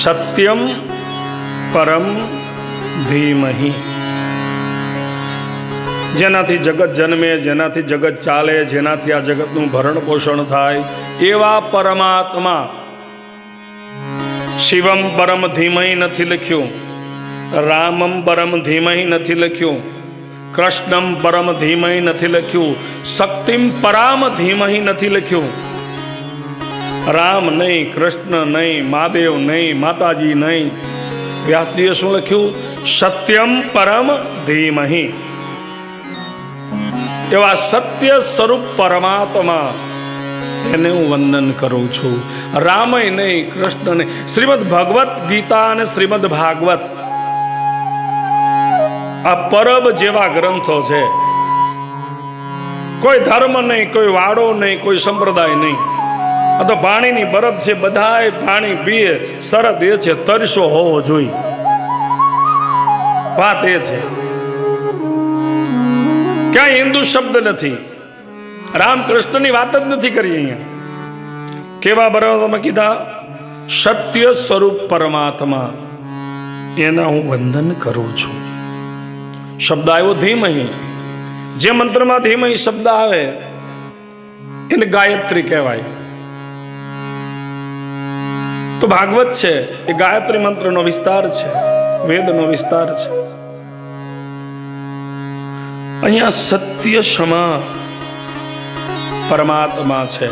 સત્યમ પરમ ધીમહી જેનાથી જગત જન્મે, જેનાથી જગત ચાલે, જેનાથી આ જગતનું ભરણ પોષણ થાય, એવા પરમાત્મા શિવમ પરમ ધીમહી નથી લખ્યું, રામમ પરમ ધીમહી નથી લખ્યું, કૃષ્ણમ પરમ ધીમહી નથી લખ્યું, શક્તિમ પરામ ધીમહી નથી લખ્યું રામ નહીં, કૃષ્ણ નહીં, મહાદેવ નહીં, માતાજી નહીં. વ્યાસજીએ શું લખ્યું? સત્યમ પરમ ધીમહી. એવા સત્ય સ્વરૂપ પરમાત્મા. એને હું વંદન કરું છું. રામય નહીં, કૃષ્ણ નહીં. શ્રીમદ ભગવત ગીતા અને શ્રીમદ ભાગવત. આ પરબ જેવા ગ્રંથો છે. કોઈ ધર્મ નહીં, કોઈ વાડો નહીં, કોઈ સંપ્રદાય નહીં. આ તો પાણીની બરફ છે, બધાય પાણી પીએ. શરત એ છે, તરસો હોવો જોઈએ. વાત એ છે. ક્યાંય હિન્દુ શબ્દ નથી. રામકૃષ્ણની વાત જ નથી કરી અહીંયા. કેવા બરાબર તમે કીધા? સત્ય સ્વરૂપ પરમાત્મા. એના હું વંદન કરું છું. શબ્દ આવ્યો ધીમહી જે મંત્રમાં ધીમહી શબ્દ આવે, એને ગાયત્રી કહેવાય. તો ભાગવત છે, એ ગાયત્રી મંત્રનો વિસ્તાર છે, વેદનો વિસ્તાર છે. અહીંયા સત્ય ક્ષમા પરમાત્મા છે.